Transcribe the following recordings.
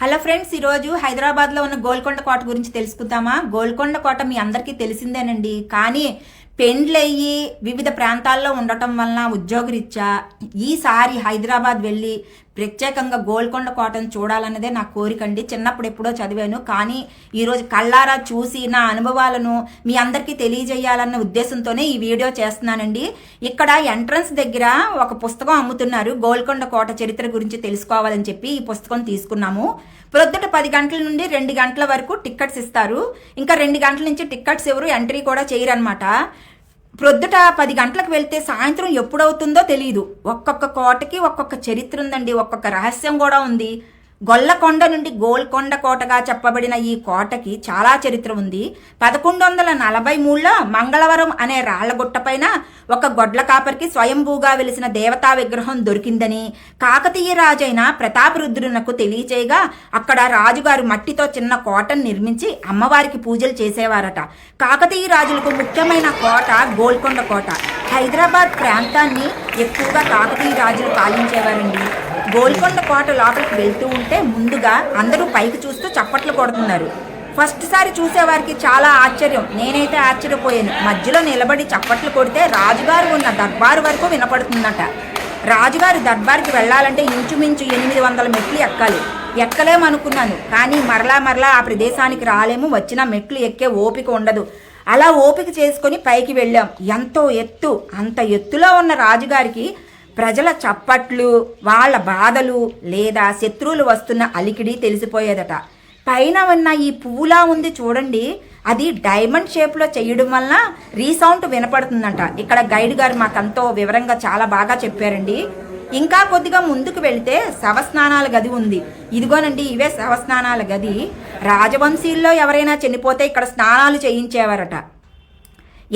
Hello friends ఈరోజు హైదరాబాద్లో ఉన్న గోల్కొండ కోట గురించి తెలుసుకుందామా? గోల్కొండ కోట మీ అందరికీ తెలిసిందేనండి. కానీ పెండ్లయ్యి వివిధ ప్రాంతాల్లో ఉండటం వలన ఉద్యోగరీత్యా ఈసారి హైదరాబాద్ వెళ్ళి ప్రత్యేకంగా గోల్కొండ కోటను చూడాలన్నదే నా కోరిక అండి. చిన్నప్పుడు ఎప్పుడో చదివాను. కానీ ఈరోజు కళ్ళారా చూసి నా అనుభవాలను మీ అందరికీ తెలియజేయాలన్న ఉద్దేశంతోనే ఈ వీడియో చేస్తున్నానండి. ఇక్కడ ఎంట్రన్స్ దగ్గర ఒక పుస్తకం అమ్ముతున్నారు. గోల్కొండ కోట చరిత్ర గురించి తెలుసుకోవాలని చెప్పి ఈ పుస్తకం తీసుకున్నాము. ప్రొద్దుట పది గంటల నుండి రెండు గంటల వరకు టికెట్స్ ఇస్తారు. ఇంకా రెండు గంటల నుంచి టికెట్స్ ఎవరు ఎంట్రీ కూడా చేయరనమాట ప్రొద్దుట పది గంటలకు వెళ్తే సాయంత్రం ఎప్పుడవుతుందో తెలియదు ఒక్కొక్క కోటకి ఒక్కొక్క చరిత్ర ఉందండి ఒక్కొక్క రహస్యం కూడా ఉంది. గొల్లకొండ నుండి గోల్కొండ కోటగా చెప్పబడిన ఈ కోటకి చాలా చరిత్ర ఉంది. పదకొండు వందల నలభై మూడులో మంగళవరం అనే రాళ్ళగుట్టపైన ఒక గొడ్ల కాపరికి స్వయంభూగా వెలిసిన దేవతా విగ్రహం దొరికిందని కాకతీయ రాజైన ప్రతాపరుద్రునకు తెలియచేయగా అక్కడ రాజుగారు మట్టితో చిన్న కోటను నిర్మించి అమ్మవారికి పూజలు చేసేవారట. కాకతీయ రాజులకు ముఖ్యమైన కోట గోల్కొండ కోట. హైదరాబాద్ ప్రాంతాన్ని ఎక్కువగా కాకతీయ రాజులు పాలించేవారండి. గోల్కొండ కోట లోపలికి వెళ్తూ ఉంటే ముందుగా అందరూ పైకి చూస్తూ చప్పట్లు కొడుతున్నారు. ఫస్ట్ సారి చూసేవారికి చాలా ఆశ్చర్యం. నేనైతే ఆశ్చర్యపోయాను. మధ్యలో నిలబడి చప్పట్లు కొడితే రాజుగారు ఉన్న దర్బారు వరకు వినపడుతుందట. రాజుగారి దర్బార్కి వెళ్ళాలంటే ఇంచుమించు ఎనిమిది వందల మెట్లు ఎక్కాలి. ఎక్కలేమనుకున్నాను కానీ మరలా మరలా ఆ ప్రదేశానికి రాలేము. వచ్చిన మెట్లు ఎక్కే ఓపిక ఉండదు. అలా ఓపిక చేసుకొని పైకి వెళ్ళాం. ఎంతో ఎత్తు అంత ఎత్తులో ఉన్న రాజుగారికి ప్రజల చప్పట్లు వాళ్ళ బాధలు లేదా శత్రువులు వస్తున్న అలికిడి తెలిసిపోయేదట. పైన ఉన్న ఈ పువ్వులా ఉంది చూడండి. అది డైమండ్ షేప్లో చేయడం వలన రీసౌండ్ వినపడుతుందంట. ఇక్కడ గైడ్ గారు మాకంతో వివరంగా చాలా బాగా చెప్పారండి. ఇంకా కొద్దిగా ముందుకు వెళితే శవస్నానాల గది ఉంది. ఇదిగోనండి ఇవే శవస్నానాల గది. రాజవంశీల్లో ఎవరైనా చనిపోతే ఇక్కడ స్నానాలు చేయించేవారట.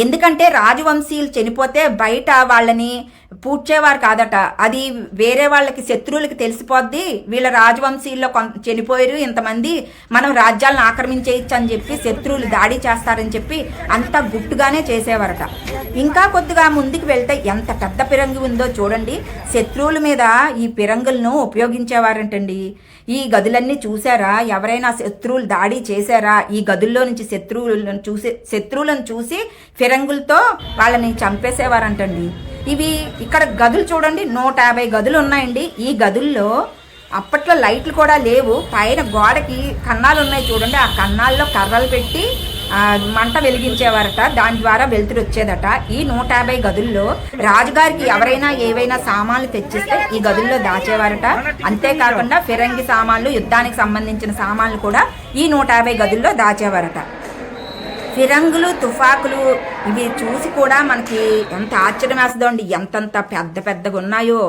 ఎందుకంటే రాజవంశీయులు చనిపోతే బయట వాళ్ళని పూడ్చేవారు కాదట. అది వేరే వాళ్ళకి శత్రువులకి తెలిసిపోద్ది. వీళ్ళ రాజవంశీల్లో కొంత చనిపోయారు ఇంతమంది. మనం రాజ్యాలను ఆక్రమించేయచ్చు అని చెప్పి శత్రువులు దాడి చేస్తారని చెప్పి అంతా గుట్టుగానే చేసేవారట. ఇంకా కొద్దిగా ముందుకు వెళ్తే ఎంత పెద్ద పిరంగి ఉందో చూడండి. శత్రువుల మీద ఈ పిరంగులను ఉపయోగించేవారంటండి. ఈ గదులన్నీ చూసారా? ఎవరైనా శత్రువులు దాడి చేశారా? ఈ గదుల్లో నుంచి శత్రువులను చూసి శత్రువులను చూసి ఫిరంగులతో వాళ్ళని చంపేసేవారంటండి. ఇవి ఇక్కడ గదులు చూడండి నూట యాభై గదులు ఉన్నాయండి. ఈ గదుల్లో అప్పట్లో లైట్లు కూడా లేవు. పైన గోడకి కన్నాలు ఉన్నాయి చూడండి. ఆ కన్నాల్లో కర్రలు పెట్టి మంట వెలిగించేవారట. దాని ద్వారా వెలుతురు వచ్చేదట. ఈ నూట యాభై గదుల్లో రాజుగారికి ఎవరైనా ఏవైనా సామాన్లు తెచ్చిస్తే ఈ గదుల్లో దాచేవారట. అంతేకాకుండా ఫిరంగి సామాన్లు యుద్ధానికి సంబంధించిన సామాన్లు కూడా ఈ నూట యాభై గదుల్లో దాచేవారట. ఫిరంగులు తుఫాకులు ఇవి చూసి కూడా మనకి ఎంత ఆశ్చర్యం వేస్తుందో అండి. ఎంతంత పెద్ద పెద్దగా ఉన్నాయో.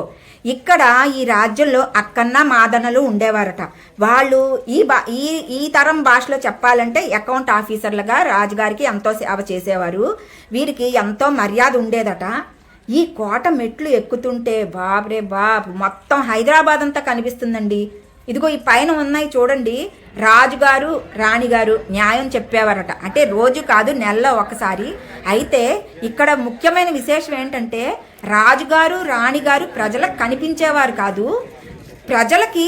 ఇక్కడ ఈ రాజ్యంలో అక్కన్న మాదనలు ఉండేవారట. వాళ్ళు ఈ బా ఈ ఈ తరం భాషలో చెప్పాలంటే అకౌంట్ ఆఫీసర్లుగా రాజుగారికి ఎంతో సేవ చేసేవారు. వీరికి ఎంతో మర్యాద ఉండేదట. ఈ కోట మెట్లు ఎక్కుతుంటే బాబ్రే బాబ్ మొత్తం హైదరాబాద్ అంతా కనిపిస్తుందండి. ఇదిగో ఈ పైన ఉన్నాయి చూడండి. రాజుగారు రాణిగారు న్యాయం చెప్పేవారట. అంటే రోజు కాదు నెలలో ఒకసారి. అయితే ఇక్కడ ముఖ్యమైన విశేషం ఏంటంటే రాజుగారు రాణిగారు ప్రజలకు కనిపించేవారు కాదు. ప్రజలకి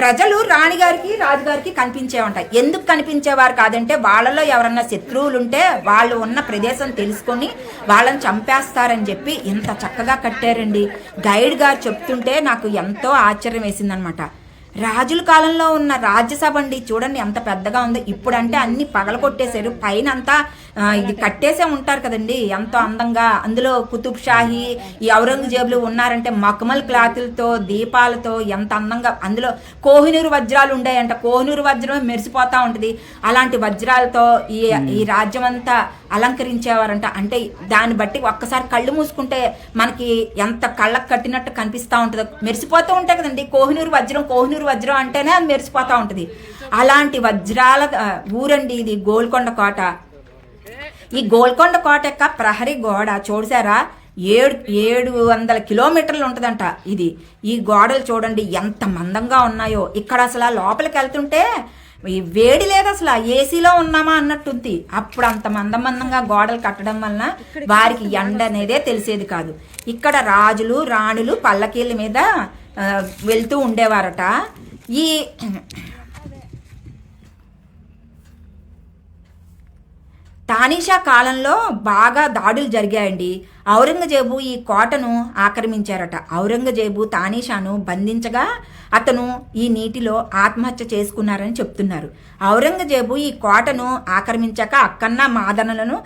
ప్రజలు రాణిగారికి రాజుగారికి కనిపించేవంట ఎందుకు కనిపించేవారు కాదంటే వాళ్ళలో ఎవరన్నా శత్రువులు ఉంటే వాళ్ళు ఉన్న ప్రదేశం తెలుసుకొని వాళ్ళని చంపేస్తారని చెప్పి ఇంత చక్కగా కట్టారండి. గైడ్ గారు చెప్తుంటే నాకు ఎంతో ఆశ్చర్యం వేసిందనమాట. రాజుల కాలంలో ఉన్న రాజ్యసభ అండి. చూడండి ఎంత పెద్దగా ఉందో. ఇప్పుడంటే అన్ని పగల కొట్టేశారు పైన అంతా ఇది కట్టేసే ఉంటారు కదండి. ఎంతో అందంగా అందులో కుతుబ్ షాహీ ఈ ఔరంగజేబులు ఉన్నారంటే మఖమల్ క్లాతులతో దీపాలతో ఎంత అందంగా అందులో కోహినూరు వజ్రాలు ఉండేయంట. కోహినూరు వజ్రం మెరిసిపోతా ఉంటుంది. అలాంటి వజ్రాలతో ఈ ఈ రాజ్యం అంతా అలంకరించేవారంట. అంటే దాన్ని బట్టి ఒక్కసారి కళ్ళు మూసుకుంటే మనకి ఎంత కళ్ళకు కట్టినట్టు కనిపిస్తూ ఉంటుందో. మెరిసిపోతూ ఉంటాయి కదండి. కోహినూరు వజ్రం కోహినూరు వజ్రం అంటేనే అది మెరిసిపోతూ ఉంటుంది. అలాంటి వజ్రాల ఊరండి ఇది గోల్కొండ కోట. ఈ గోల్కొండ కోట యొక్క ప్రహరీ గోడ చూసారా? ఏడు ఏడు వందల కిలోమీటర్లు ఉంటుందంట ఇది. ఈ గోడలు చూడండి ఎంత మందంగా ఉన్నాయో. ఇక్కడ అసలు లోపలికి వెళ్తుంటే వేడి లేదు అసలు ఏసీలో ఉన్నామా అన్నట్టుంది. అప్పుడు అంత మందం మందంగా గోడలు కట్టడం వలన వారికి ఎండ అనేదే తెలిసేది కాదు. ఇక్కడ రాజులు రాణులు పల్లకీల మీద వెళ్తూ ఉండేవారట. ఈ తానీషా కాలంలో బాగా దాడులు జరిగాయండి. ఔరంగజేబు ఈ కోటను ఆక్రమించారట. ఔరంగజేబు తానీషాను బంధించగా అతను ఈ నీటిలో ఆత్మహత్య చేసుకున్నారని చెప్తున్నారు. ఔరంగజేబు ఈ కోటను ఆక్రమించాక అక్కన్న మాదనలను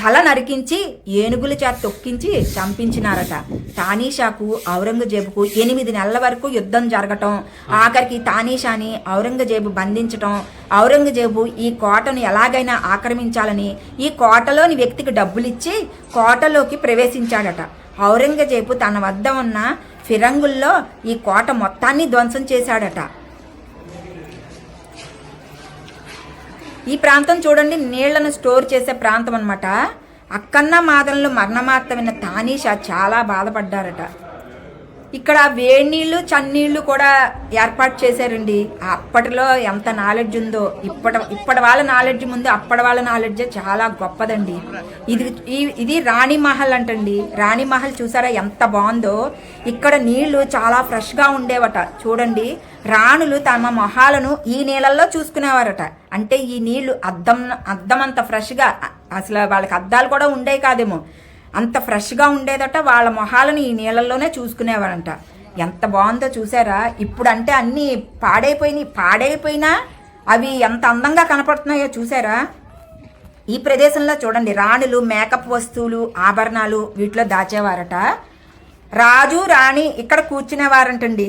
తల నరికించి ఏనుగుల చేత తొక్కించి చంపించినారట. తానీషాకు ఔరంగజేబుకు ఎనిమిది నెలల వరకు యుద్ధం జరగటం. ఆఖరికి తానీషాని ఔరంగజేబు బంధించటం. ఔరంగజేబు ఈ కోటను ఎలాగైనా ఆక్రమించాలని ఈ కోటలోని వ్యక్తికి డబ్బులిచ్చి కోటలోకి ప్రవేశించాడట. ఔరంగజేబు తన వద్ద ఉన్న ఫిరంగుల్లో ఈ కోట మొత్తాన్ని ధ్వంసం చేశాడట. ఈ ప్రాంతం చూడండి నీళ్ళను స్టోర్ చేసే ప్రాంతం అనమాట అక్కన్న మాదనలు మరణమార్తమైన తానీషా చాలా బాధపడ్డారట. ఇక్కడ వేడి నీళ్ళు చన్నీళ్ళు కూడా ఏర్పాటు చేశారండి. అప్పటిలో ఎంత నాలెడ్జ్ ఉందో ఇప్పటి ఇప్పటి వాళ్ళ నాలెడ్జ్ ముందు అప్పటి వాళ్ళ నాలెడ్జ్ చాలా గొప్పదండి. ఇది ఇది రాణి మహల్ అంటండి. రాణి మహల్ చూసారా ఎంత బాగుందో? ఇక్కడ నీళ్ళు చాలా ఫ్రెష్గా ఉండేవట. చూడండి రాణులు తమ మొహాలను ఈ నీళ్ళల్లో చూసుకునేవారట. అంటే ఈ నీళ్ళు అద్దం అద్దం అంత ఫ్రెష్గా అసలు వాళ్ళకి అద్దాలు కూడా ఉండేవి కాదేమో. అంత ఫ్రెష్గా ఉండేదట వాళ్ళ మొహాలను ఈ నీళ్ళల్లోనే చూసుకునేవారంట. ఎంత బాగుందో చూసారా? ఇప్పుడు అంటే అన్నీ పాడైపోయినాయి పాడైపోయినా అవి ఎంత అందంగా కనపడుతున్నాయో చూసారా? ఈ ప్రదేశంలో చూడండి రాణులు మేకప్ వస్తువులు ఆభరణాలు వీటిలో దాచేవారట. రాజు రాణి ఇక్కడ కూర్చునేవారంటండి.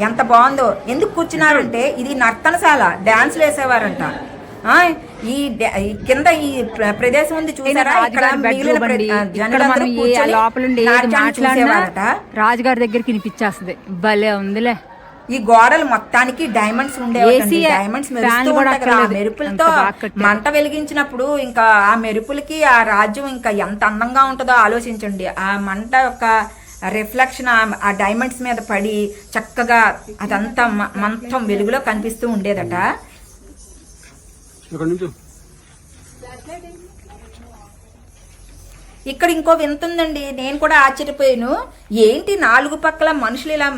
ఎంత బాగుందో. ఎందుకు కూర్చున్నారంటే ఇది నర్తనశాల డ్యాన్స్లు వేసేవారంట. ఈ కింద ఈ ప్ర- ప్రదేశం ఉంది చూసారా? రాజుగారి మాట్లాడినా దగ్గరికి వినిపించేస్తుంది. భలే ఉందిలే. ఈ గోడలు మొత్తానికి డైమండ్స్ ఉండేవి డైమండ్స్ మెరుస్తూ ఉంటాయి కదా ఆ. మెరుపులతో. మంట వెలిగించినప్పుడు ఇంకా ఆ మెరుపులకి ఆ రాజ్యం ఇంకా ఎంత అందంగా ఉంటుందో ఆలోచించండి. ఆ మంట యొక్క రిఫ్లెక్షన్ ఆ డైమండ్స్ మీద పడి చక్కగా అదంతా మంతం వెలుగులో కనిపిస్తూ ఉండేదట. ఇక్కడ నుంచి. ఇక్కడ ఇంకో వింత ఉందండి నేను కూడా ఆశ్చర్యపోయాను. ఏంటి నాలుగు పక్కల మనుషులు ఇలా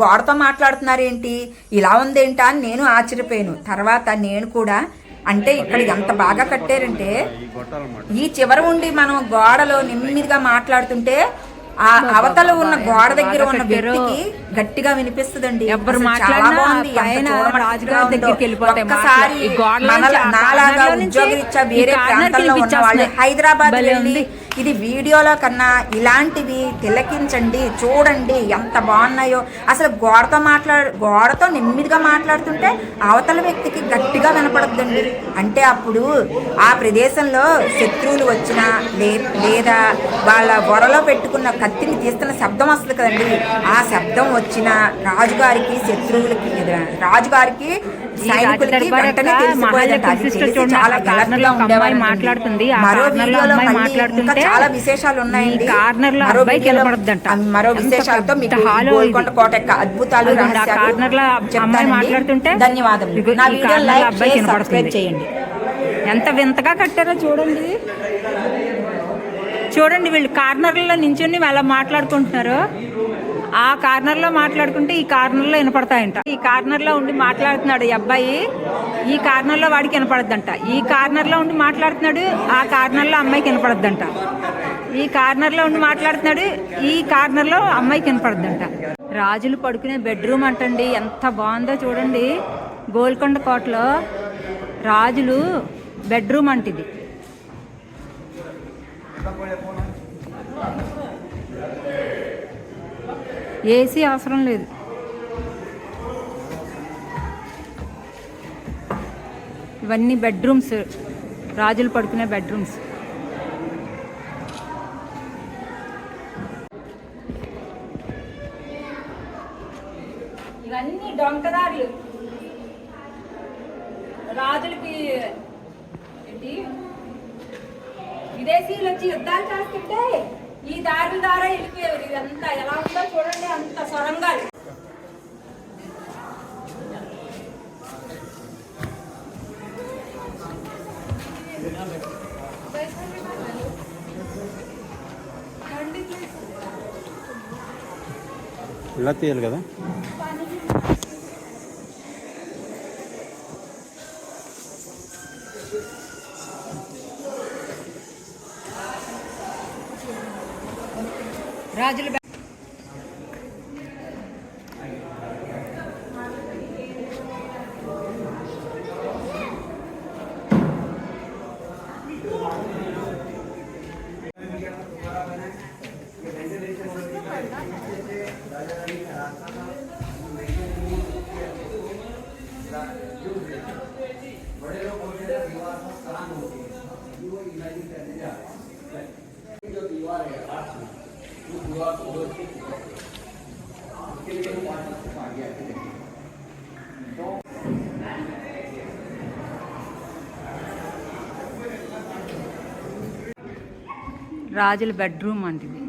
గోడతో మాట్లాడుతున్నారు ఏంటి? ఇలా ఉందేంటా అని నేను ఆశ్చర్యపోయాను. తర్వాత నేను కూడా అంటే ఇక్కడ ఎంత బాగా కట్టారంటే ఈ చివర ఉండి మనం గోడలో నెమ్మదిగా మాట్లాడుతుంటే ఆ అవతల ఉన్న గోడ దగ్గర ఉన్న వ్యక్తికి గట్టిగా వినిపిస్తుందండి. చాలా మాట్లాడినా ఉద్యోగరీత్యా వేరే కార్నర్కి ప్రాంతంలో ఉన్న వాళ్ళు. హైదరాబాద్ వెళ్ళి. ఇది వీడియోలో కన్నా ఇలాంటివి తిలకించండి చూడండి ఎంత బాగున్నాయో. అసలు గోడతో మాట్లాడు గోడతో నెమ్మదిగా మాట్లాడుతుంటే అవతల వ్యక్తికి గట్టిగా వినపడద్దండి అంటే అప్పుడు ఆ ప్రదేశంలో శత్రువులు వచ్చినా లే లేదా వాళ్ళ గొర్రలో పెట్టుకున్న కత్తిని తీస్తున్న శబ్దం వస్తుంది కదండి. ఆ శబ్దం వచ్చిన రాజుగారికి శత్రువులకి రాజుగారికి చాలా అమ్మాయి. మాట్లాడుతుంది, మాట్లాడుతుంటే చాలా విశేషాలు మరో విశేషాలతో మీకు గోల్కొండ. కోట అద్భుతాలు అమ్మాయి నా వీడియో లైక్ సబ్స్క్రైబ్ వినపడుతుంది. చేయండి. ఎంత వింతగా కట్టారో చూడండి. చూడండి వీళ్ళు కార్నర్లో నించుని అలా మాట్లాడుకుంటున్నారు. ఆ కార్నర్లో మాట్లాడుకుంటే ఈ కార్నర్లో వినపడతాయంట. ఈ కార్నర్లో ఉండి మాట్లాడుతున్నాడు ఈ అబ్బాయి. ఈ కార్నర్లో వాడికి వినపడద్దంట. ఈ కార్నర్లో ఉండి మాట్లాడుతున్నాడు ఆ కార్నర్లో అమ్మాయికి వినపడద్దంట. ఈ కార్నర్లో ఉండి మాట్లాడుతున్నాడు ఈ కార్నర్లో అమ్మాయికి వినపడద్దంట. రాజులు పడుకునే బెడ్రూమ్ అంటండి ఎంత బాగుందో చూడండి. గోల్కొండ కోటలో రాజులు బెడ్రూమ్ అంటిది. ఏసీ అవసరం లేదు. ఇవన్నీ బెడ్రూమ్స్ రాజులు పడుకునే బెడ్రూమ్స్. ఇవన్నీ డొంకదారులు. రాజులకి ఏంటి? విదేశీయులు వచ్చి యుద్ధాలు చేస్తుంటే ఈ దారి ద్వారా వెళ్ళిపోయేవారు. ఇదంతా ఎలా ఉందో చూడండి అంత సొరంగాలు ఇలా తీయాలి కదా. రాజుల బె- రాజుల బెడ్రూమ్ అంటిది